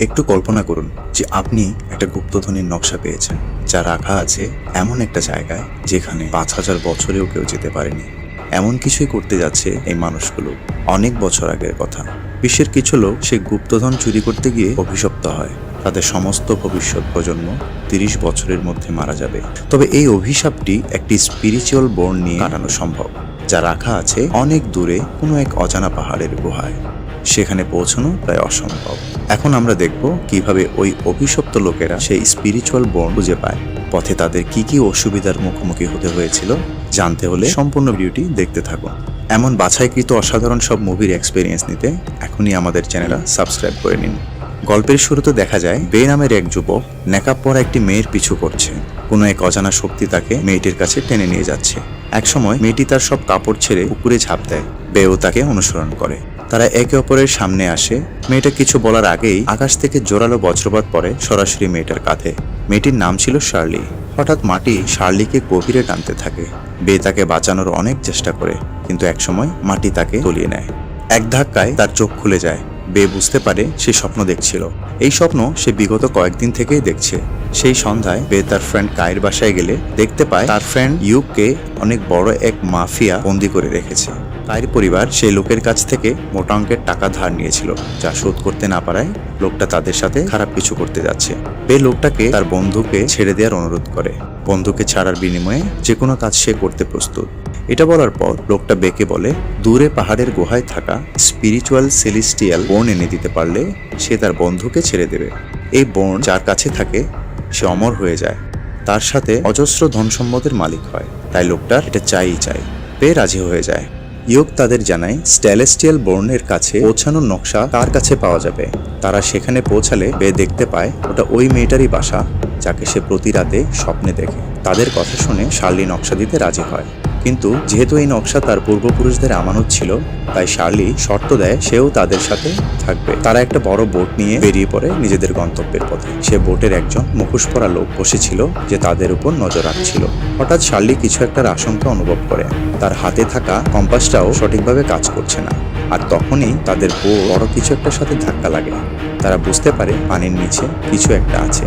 একটু কল্পনা করুন যে আপনি একটা গুপ্তধনের নকশা পেয়েছেন, যা রাখা আছে এমন একটা জায়গায় যেখানে পাঁচ হাজার বছরেও কেউ যেতে পারেনি। এমন কিছুই করতে যাচ্ছে এই মানুষগুলো অনেক বছর আগের কথা। বিশ্বের কিছু লোক সে গুপ্তধন চুরি করতে গিয়ে অভিশপ্ত হয়। তাদের সমস্ত ভবিষ্যৎ প্রজন্ম তিরিশ বছরের মধ্যে মারা যাবে। তবে এই অভিশাপটি একটি স্পিরিচুয়াল বোর্ন নিয়ে কাটানো সম্ভব, যা রাখা আছে অনেক দূরে কোনো এক অজানা পাহাড়ের গুহায়। সেখানে পৌঁছানো প্রায় অসম্ভব। এখন আমরা দেখব কীভাবে ওই অভিশপ্ত লোকেরা সেই স্পিরিচুয়াল বর্ণ খুঁজে পায়। পথে তাদের কি কি অসুবিধার মুখোমুখি হতে হয়েছিল জানতে হলে সম্পূর্ণ ভিডিওটি দেখতে থাকুন। এমন বাছাইকৃত অসাধারণ সব মুভির এক্সপিরিয়েন্স নিতে এখনই আমাদের চ্যানেলটা সাবস্ক্রাইব করে নিন। গল্পের শুরুতে দেখা যায়, বে নামের এক যুবক নেকাব পরা একটি মেয়ের পিছু করছে। কোনো এক অজানা শক্তি তাকে মেয়েটির কাছে টেনে নিয়ে যাচ্ছে। একসময় মেয়েটি তার সব কাপড় ছেড়ে পুকুরে ঝাঁপ দেয়। বেও তাকে অনুসরণ করে। তারা একে অপরের সামনে আসে। মেয়েটা কিছু বলার আগেই আকাশ থেকে জোরালো বজ্রপাত পড়ে সরাসরি মেয়েটার কাঁধে। মেয়েটির নাম ছিল শার্লি। হঠাৎ মাটি শার্লিকে গভীরে টানতে থাকে। বে তাকে বাঁচানোর অনেক চেষ্টা করে, কিন্তু একসময় মাটি তাকে তলিয়ে নেয়। এক ধাক্কায় তার চোখ খুলে যায়। বে বুঝতে পারে সে স্বপ্ন দেখছিল। এই স্বপ্ন সে বিগত কয়েকদিন থেকেই দেখছে। সেই সন্ধ্যায় বে তার ফ্রেন্ড কায়ের বাসায় গেলে দেখতে পায় তার ফ্রেন্ড ইউককে অনেক বড় এক মাফিয়া বন্দি করে রেখেছে। কায়ের পরিবার সেই লোকের কাছ থেকে মোটা অঙ্কের টাকা ধার নিয়েছিল, যা শোধ করতে না পারায় লোকটা তাদের সাথে খারাপ কিছু করতে যাচ্ছে। বে লোকটাকে তার বন্ধুকে ছেড়ে দেওয়ার অনুরোধ করে। বন্ধুকে ছাড়ার বিনিময়ে যে কোনো কাজ সে করতে প্রস্তুত। এটা বলার পর লোকটা বেকে বলে, দূরে পাহাড়ের গুহায় থাকা স্পিরিচুয়াল সেলিস্টিয়াল বোন এনে দিতে পারলে সে তার বন্ধুকে ছেড়ে দেবে। এই বোন যার কাছে থাকে, সে অমর হয়ে যায়। তার সাথে অজস্র ধন সম্পদের মালিক হয়। তাই লোকটা এটা চাইই চাই পেয়ে রাজি হয়ে যায়। ইয়োগ তাদের জানায় স্ট্যালেস্টিয়াল বর্ণের কাছে পৌঁছানোর নকশা তার কাছে পাওয়া যাবে। তারা সেখানে পৌঁছালে বে দেখতে পায়, ওটা ওই মেয়েটারই বাসা, যাকে সে প্রতি রাতে স্বপ্নে দেখে। তাদের কথা শুনে শার্লি নকশা দিতে রাজি হয়। কিন্তু যেহেতু এই নকশা তার পূর্বপুরুষদের আমানত ছিল, তাই শার্লি শর্ত দেয় সেও তাদের সাথে থাকবে। তারা একটা বড় বোট নিয়ে বেরিয়ে পড়ে নিজেদের গন্তব্যের পথে। সে বোটের একজন মুখোশ পরা লোক বসেছিল যে তাদের উপর নজর রাখছিল। হঠাৎ শার্লি কিছু একটার আশঙ্কা অনুভব করে। তার হাতে থাকা কম্পাসটাও সঠিকভাবে কাজ করছে না। আর তখনই তাদের বউ বড় কিছু একটার সাথে ধাক্কা লাগে। তারা বুঝতে পারে পানির নিচে কিছু একটা আছে।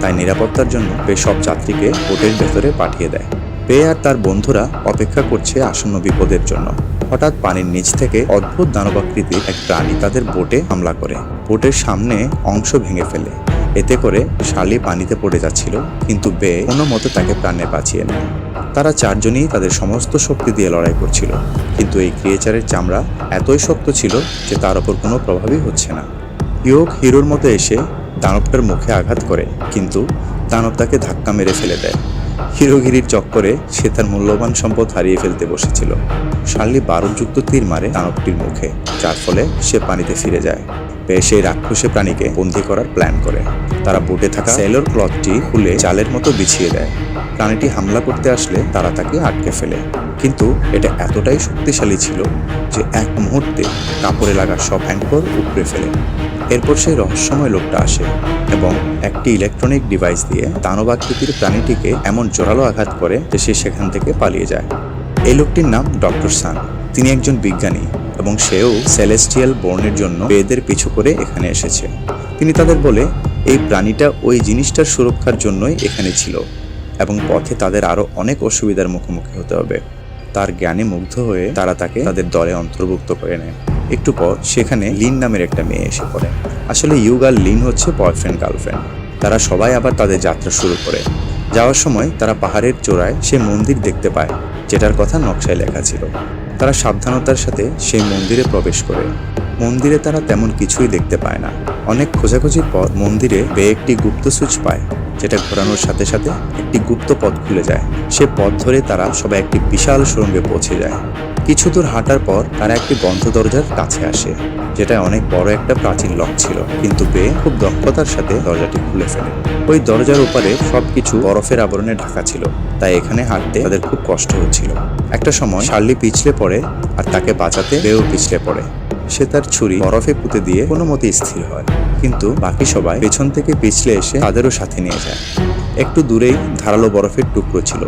তাই নিরাপত্তার জন্য বে সব যাত্রীকে বোটের ভেতরে পাঠিয়ে দেয়। বে আর তার বন্ধুরা অপেক্ষা করছে আসন্ন বিপদের জন্য। হঠাৎ পানির নিচ থেকে অদ্ভুত দানবাকৃতির এক প্রাণী তাদের বোটে হামলা করে। বোটের সামনে অংশ ভেঙে ফেলে। এতে করে শালি পানিতে পড়ে যাচ্ছিল, কিন্তু বে কোনো মতে তাকে প্রাণে বাঁচিয়ে নেয়। তারা চারজনই তাদের সমস্ত শক্তি দিয়ে লড়াই করছিল, কিন্তু এই ক্রিয়েচারের চামড়া এতই শক্ত ছিল যে তার ওপর কোনো প্রভাবই হচ্ছে না। ইয়োগ হিরোর মতো এসে দানবটার মুখে আঘাত করে, কিন্তু দানব তাকে ধাক্কা মেরে ফেলে দেয়। হিরোগিরির চক্করে সে তার মূল্যবান সম্পদ হারিয়ে ফেলতে বসেছিল। শার্লি বারুদযুক্ত তীর মারে দানবটির মুখে, যার ফলে সে পানিতে ফিরে যায়। পেয়ে সেই রাক্ষসে প্রাণীকে বন্দি করার প্ল্যান করে। তারা বুটে থাকা সেলর ক্লথটি খুলে জালের মতো বিছিয়ে দেয়। প্রাণীটি হামলা করতে আসলে তারা তাকে আটকে ফেলে। কিন্তু এটা এতটাই শক্তিশালী ছিল যে এক মুহূর্তে কাপড়ে লাগা সব অ্যাঙ্কর উপড়ে ফেলে। এরপর সেই রহস্যময় লোকটা আসে এবং একটি ইলেকট্রনিক ডিভাইস দিয়ে দানবাকৃতির প্রাণীটিকে এমন জোরালো আঘাত করে যে সে সেখান থেকে পালিয়ে যায়। এই লোকটির নাম ডক্টর সান। তিনি একজন বিজ্ঞানী এবং সেও সেলেস্টিয়াল বর্ণের জন্য বেদের পিছু করে এখানে এসেছে। তিনি তাদের বলে, এই প্রাণীটা ওই জিনিসটার সুরক্ষার জন্যই এখানে ছিল এবং পথে তাদের আরও অনেক অসুবিধার মুখোমুখি হতে হবে। তার জ্ঞানে মুগ্ধ হয়ে তারা তাকে তাদের দলে অন্তর্ভুক্ত করে নেয়। একটু পর সেখানে লিন নামের একটা মেয়ে এসে পড়ে। আসলে ইউগ আর লিন হচ্ছে বয়ফ্রেন্ড গার্লফ্রেন্ড তারা সবাই আবার তাদের যাত্রা শুরু করে। যাওয়ার সময় তারা পাহাড়ের চূড়ায় সে মন্দির দেখতে পায়, যেটার কথা নকশায় লেখা ছিল। তারা সাবধানতার সাথে সেই মন্দিরে প্রবেশ করে। মন্দিরে তারা তেমন কিছুই দেখতে পায় না। অনেক খোঁজাখুঁজির পর মন্দিরে বে একটি গুপ্ত সুইচ পায়, যেটা ঘোরানোর সাথে সাথে একটি গুপ্ত পথ খুলে যায়। সে পথ ধরে তারা সবাই একটি বিশাল সুড়ঙ্গে পৌঁছে যায়। কিছু দূর হাঁটার পর তারা একটি বন্ধ দরজার কাছে আসে যেটা অনেক বড় একটা প্রাচীন লক ছিল। কিন্তু বে খুব দক্ষতার সাথে দরজাটি খুলে ফেলে। ওই দরজার উপরে সবকিছু বরফের আবরণে ঢাকা ছিল, তাই এখানে হাঁটতে তাদের খুব কষ্ট হচ্ছিল। একটা সময় শার্লি পিছলে পড়ে আর তাকে বাঁচাতে বেও পিছলে পড়ে। সে তার ছুরি বরফে পুঁতে দিয়ে কোনো মতে স্থির হয়। কিন্তু বাকি সবাই পেছন থেকে পিছলে এসে তাদেরও সাথে নিয়ে যায়। একটু দূরেই ধারালো বরফের টুকরো ছিল,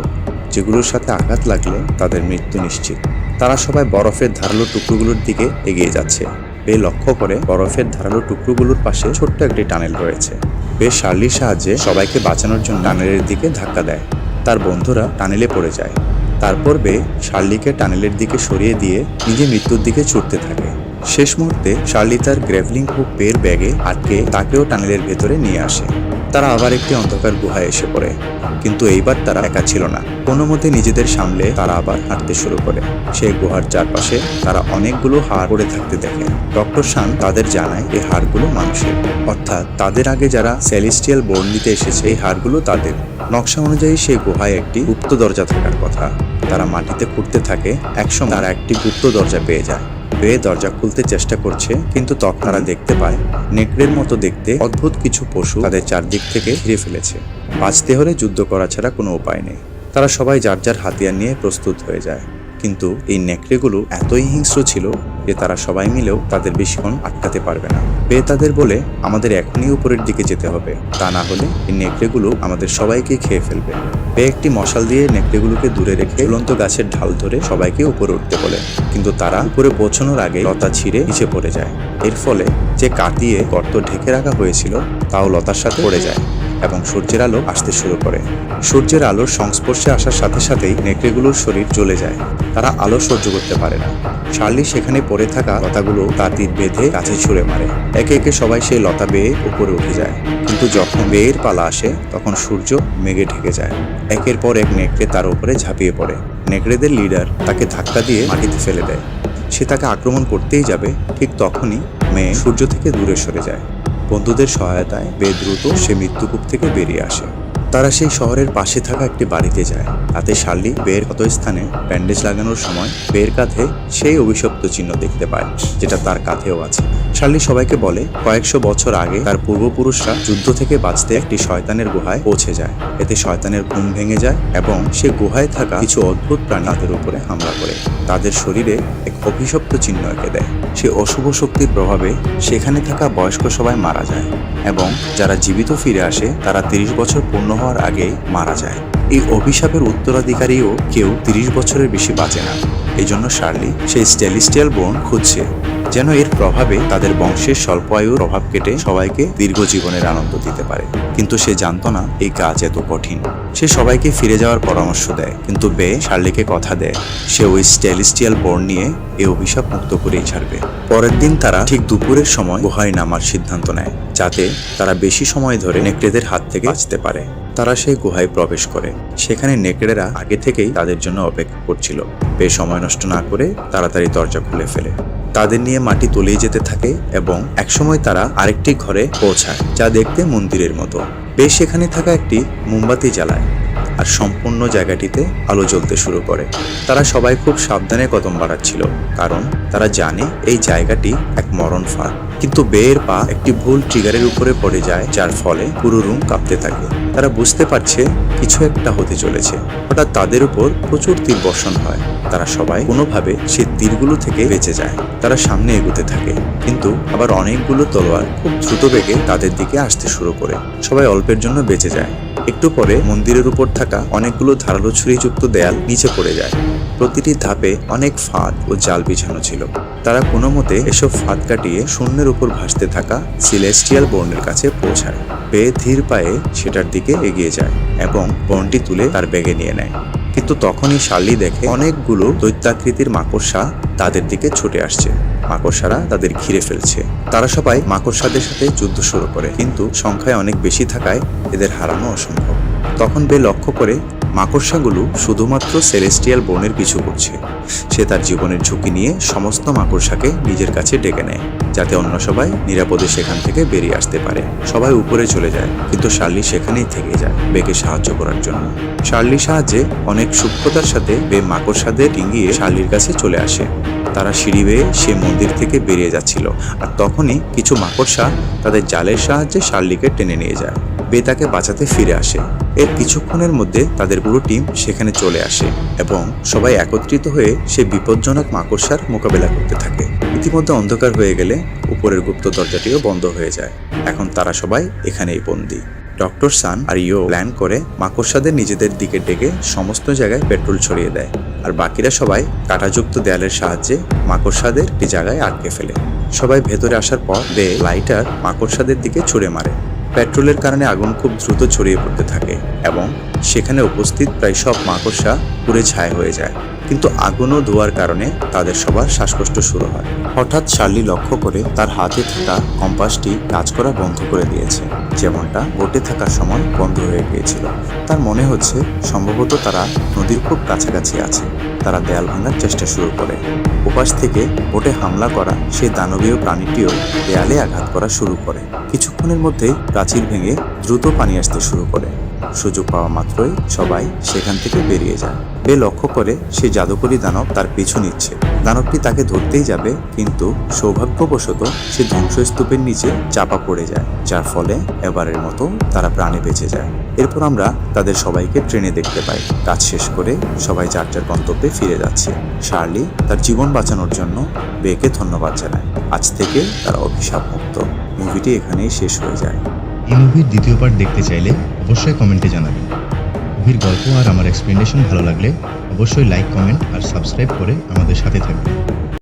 যেগুলোর সাথে আঘাত লাগলে তাদের মৃত্যু নিশ্চিত। তারা সবাই বরফের ধারালো টুকরোগুলোর দিকে এগিয়ে যাচ্ছে। বে লক্ষ্য করে বরফের ধারালো টুকরোগুলোর পাশে ছোট্ট একটি টানেল রয়েছে। বে শার্লির সাহায্যে সবাইকে বাঁচানোর জন্য টানেলের দিকে ধাক্কা দেয়। তার বন্ধুরা টানেলে পড়ে যায়। তারপর বে শার্লিকে টানেলের দিকে সরিয়ে দিয়ে নিজে মৃত্যুর দিকে ছুটতে থাকে। শেষ মুহূর্তে শার্লি তার গ্রেভলিং হুক বের ব্যাগে আটকে তাকেও টানেলের ভেতরে নিয়ে আসে। তারা আবার একটি অন্ধকার গুহায় এসে পড়ে, কিন্তু এইবার তারা একা ছিল না। কোনো মতে নিজেদের সামলে তারা আবার হাঁটতে শুরু করে। সেই গুহার চারপাশে তারা অনেকগুলো হাড় পড়ে থাকতে দেখে। ডক্টর শান তাদের জানায় এই হাড়গুলো মানুষের। অর্থাৎ তাদের আগে যারা সেলিস্টিয়াল বোর্ন নিতে এসেছে, এই হাড়গুলো তাদের। নকশা অনুযায়ী সেই গুহায় একটি গুপ্ত দরজা থাকার কথা। তারা মাটিতে খুঁড়তে থাকে। একসময় তারা একটি গুপ্ত দরজা পেয়ে যায়। পেয়ে দরজা খুলতে চেষ্টা করছে, কিন্তু তখন তারা দেখতে পায়। নেকড়ের মতো দেখতে অদ্ভুত কিছু পশু তাদের চারদিক থেকে ঘিরে ফেলেছে। বাঁচতে হলে যুদ্ধ করা ছাড়া কোনো উপায় নেই। তারা সবাই যার যার হাতিয়ার নিয়ে প্রস্তুত হয়ে যায়। কিন্তু এই নেকড়েগুলো এতই হিংস্র ছিল যে তারা সবাই মিলেও তাদের বেশিক্ষণ আটকাতে পারবে না। বে তাদের বলে, আমাদের এখনই উপরের দিকে যেতে হবে। তা না হলে এই নেকড়েগুলো আমাদের সবাইকে খেয়ে ফেলবে। বে একটি মশাল দিয়ে নেকড়েগুলোকে দূরে রেখে ঝুলন্ত গাছের ঢাল ধরে সবাইকে উপরে উঠতে বলে। কিন্তু তারা উপরে পৌঁছানোর আগে লতা ছিঁড়ে নিচে পড়ে যায়। এর ফলে যে কাটিয়ে গর্ত ঢেকে রাখা হয়েছিল, তাও লতার সাথে পড়ে যায়। এবং সূর্যের আলো আসতে শুরু করে। সূর্যের আলোর সংস্পর্শে আসার সাথে সাথেই নেকড়েগুলোর শরীর জ্বলে যায়। তারা আলো সহ্য করতে পারে না। শার্লি সেখানে পড়ে থাকা লতাগুলো তার তীর বেঁধে গাছে ছুঁড়ে মারে। একে একে সবাই সেই লতা বেয়ে উপরে উঠে যায়। কিন্তু যখন বেয়ের পালা আসে, তখন সূর্য মেঘে ঢেকে যায়। একের পর এক নেকড়ে তার উপরে ঝাঁপিয়ে পড়ে। নেকড়েদের লিডার তাকে ধাক্কা দিয়ে মাটিতে ফেলে দেয়। সে তাকে আক্রমণ করতেই যাবে, ঠিক তখনই মেয়ে সূর্য থেকে দূরে সরে যায়। বন্ধুদের সহায়তায় বেদ্রুত সে মৃত্যুকূপ থেকে বেরিয়ে আসে। তারা সেই শহরের পাশে থাকা একটি বাড়িতে যায়। তাতে শার্লি বের ক্ষত স্থানে ব্যান্ডেজ লাগানোর সময় বের কাঁধে সেই অভিশপ্ত চিহ্ন দেখতে পায়, যেটা তার কাঁধেও আছে। শার্লি সবাইকে বলে, কয়েকশো বছর আগে তার পূর্বপুরুষরা যুদ্ধ থেকে বাঁচতে একটি শয়তানের গুহায় পৌঁছে যায়। এতে শয়তানের ঘুম ভেঙে যায় এবং সে গুহায় থাকা কিছু অদ্ভুত প্রাণী তাদের উপরে হামলা করে। তাদের শরীরে এক অভিশপ্ত চিহ্ন এঁকে দেয়। সে অশুভ শক্তির প্রভাবে সেখানে থাকা বয়স্ক সবাই মারা যায় এবং যারা জীবিত ফিরে আসে, তারা তিরিশ বছর পূর্ণ হওয়ার আগেই মারা যায়। এই অভিশাপের উত্তরাধিকারীও কেউ তিরিশ বছরের বেশি বাঁচে না। এই জন্য শার্লি সেই স্টেলিস্টিয়াল বোন খুঁজছে, যেন এর প্রভাবে তাদের বংশের স্বল্প আয়ুর প্রভাব কেটে সবাইকে দীর্ঘ জীবনের আনন্দ দিতে পারে। কিন্তু সে জানতো না এই কাজ এত কঠিন। সে সবাইকে ফিরে যাওয়ার পরামর্শ দেয়, কিন্তু বে শার্লিকে কথা দেয়, সে ওই স্টেলিস্টিয়াল বোর্ন নিয়ে এই অভিশাপ মুক্ত করেই ছাড়বে। পরের দিন তারা ঠিক দুপুরের সময় গুহায় নামার সিদ্ধান্ত নেয়, যাতে তারা বেশি সময় ধরে নেকড়েদের হাত থেকে বাঁচতে পারে। তারা সেই গুহায় প্রবেশ করে। সেখানে নেকড়েরা আগে থেকেই তাদের জন্য অপেক্ষা করছিল। বেশ সময় নষ্ট না করে তাড়াতাড়ি দরজা খুলে ফেলে। তাদের নিয়ে মাটি তলিয়ে যেতে থাকে এবং একসময় তারা আরেকটি ঘরে পৌঁছায়, যা দেখতে মন্দিরের মতো। বেশ সেখানে থাকা একটি মোমবাতি জ্বালায় আর সম্পূর্ণ জায়গাটিতে আলো জ্বলতে শুরু করে। তারা সবাই খুব সাবধানে কদম বাড়াচ্ছিল, কারণ তারা জানে এই জায়গাটি এক মরণ ফাঁদ। কিন্তু বেয়ের পা একটি ভুল ট্রিগারের উপরে পড়ে যায়, যার ফলে পুরো রুম কাঁপতে থাকে। তারা বুঝতে পারছে কিছু একটা হতে চলেছে। হঠাৎ তাদের উপর প্রচুর তীর বর্ষণ হয়। তারা সবাই কোনোভাবে সেই তীরগুলো থেকে বেঁচে যায়। তারা সামনে এগোতে থাকে। কিন্তু আবার অনেকগুলো তলোয়ার খুব দ্রুত বেগে তাদের দিকে আসতে শুরু করে। সবাই অল্পের জন্য বেঁচে যায়। একটু পরে মন্দিরের উপর থাকা অনেকগুলো ধারালো ছুরিযুক্ত দেয়াল নিচে পড়ে যায়। প্রতিটি ধাপে অনেক ফাঁদ ও জাল বিছানো ছিল। তারা কোনো মতে এসব ফাঁদ কাটিয়ে শূন্যের উপর ভাসতে থাকা সিলেস্টিয়াল বর্ণের কাছে পৌঁছায়। বে ধীর পায়ে সেটার দিকে এগিয়ে যায় এবং বনটি তুলে তার ব্যাগে নিয়ে নেয়। কিন্তু তখনই শার্লি দেখে অনেকগুলো দৈত্যাকৃতির মাকড়সা তাদের দিকে ছুটে আসছে। মাকড়সারা তাদের ঘিরে ফেলছে। তারা সবাই মাকড়সাদের সাথে যুদ্ধ শুরু করে, কিন্তু সংখ্যায় অনেক বেশি থাকায় এদের হারানো অসম্ভব। তখন বে লক্ষ্য করে মাকড়সাগুলো শুধুমাত্র সেলেস্টিয়াল বনের পিছু করছে। সে তার জীবনের ঝুঁকি নিয়ে সমস্ত মাকড়সাকে নিজের কাছে ডেকে নেয়, যাতে অন্য সবাই নিরাপদে সেখান থেকে বেরিয়ে আসতে পারে। সবাই উপরে চলে যায়, কিন্তু শার্লি সেখানেই থেকে যায় বেকে সাহায্য করার জন্য। শার্লির সাহায্যে অনেক সূক্ষ্মতার সাথে বে মাকড়সাদের ডিঙ্গিয়ে শার্লির কাছে চলে আসে। তারা সিঁড়ি বেয়ে সে মন্দির থেকে বেরিয়ে যাচ্ছিল, আর তখনই কিছু মাকড়সা তাদের জালের সাহায্যে শার্লিকে টেনে নিয়ে যায়। বে তাকে বাঁচাতে ফিরে আসে। এর কিছুক্ষণের মধ্যে তাদের পুরো টিম সেখানে চলে আসে এবং সবাই একত্রিত হয়ে সে বিপজ্জনক মাকড়সার মোকাবেলা করতে থাকে। ইতিমধ্যে অন্ধকার হয়ে গেলে উপরের গুপ্ত দরজাটিও বন্ধ হয়ে যায়। এখন তারা সবাই এখানেই বন্দী। ডক্টর সান আর ইও প্ল্যান করে মাকড়সাদের নিজেদের দিকে ডেকে সমস্ত জায়গায় পেট্রোল ছড়িয়ে দেয় আর বাকিরা সবাই কাঁটাযুক্ত দেয়ালের সাহায্যে মাকড়সাদের একটি জায়গায় আটকে ফেলে। সবাই ভেতরে আসার পর বে লাইটার মাকড়সাদের দিকে ছুড়ে মারে। পেট্রোলের কারণে আগুন খুব দ্রুত ছড়িয়ে পড়তে থাকে এবং সেখানে উপস্থিত প্রায় সব মাকড়সা পুড়ে ছায় হয়ে যায়। কিন্তু আগুন ও ধোয়ার কারণে তাদের সবার শ্বাসকষ্ট শুরু হয়। হঠাৎ শার্লি লক্ষ্য করে তার হাতে থাকা কম্পাসটি কাজ করা বন্ধ করে দিয়েছে। যেমনটা বোটে থাকার সময় বন্ধ হয়ে গিয়েছিল। তার মনে হচ্ছে সম্ভবত তারা নদীর খুব কাছাকাছি আছে। তারা দেয়াল ভাঙার চেষ্টা শুরু করে। ওপাশ থেকে বোটে হামলা করা সেই দানবীয় প্রাণীটিও দেয়ালে আঘাত করা শুরু করে। কিছুক্ষণের মধ্যেই প্রাচীর ভেঙে দ্রুত পানি আসতে শুরু করে। সুযোগ পাওয়া মাত্রই সবাই সেখান থেকে বেরিয়ে যায়। বে লক্ষ্য করে সে জাদুকরী দানব তার পিছু নিচ্ছে। দানবটি তাকে ধরতেই যাবে, কিন্তু সৌভাগ্যবশত সে ধ্বংসস্তূপের নিচে চাপা পড়ে যায়, যার ফলে এবারের মতো তারা প্রাণে বেঁচে যায়। এরপর আমরা তাদের সবাইকে ট্রেনে দেখতে পাই। কাজ শেষ করে সবাই যার যার গন্তব্যে ফিরে যাচ্ছে। শার্লি তার জীবন বাঁচানোর জন্য বেকে ধন্যবাদ জানায়। আজ থেকে তারা অভিশাপ মুক্ত। মুভিটি এখানেই শেষ হয়ে যায়। এই মুভির দ্বিতীয় পার্ট দেখতে চাইলে অবশ্যই কমেন্টে জানাবেন। মুভির গল্প আর আমার এক্সপ্লেনেশন ভালো লাগলে অবশ্যই লাইক কমেন্ট আর সাবস্ক্রাইব করে আমাদের সাথে থাকবেন।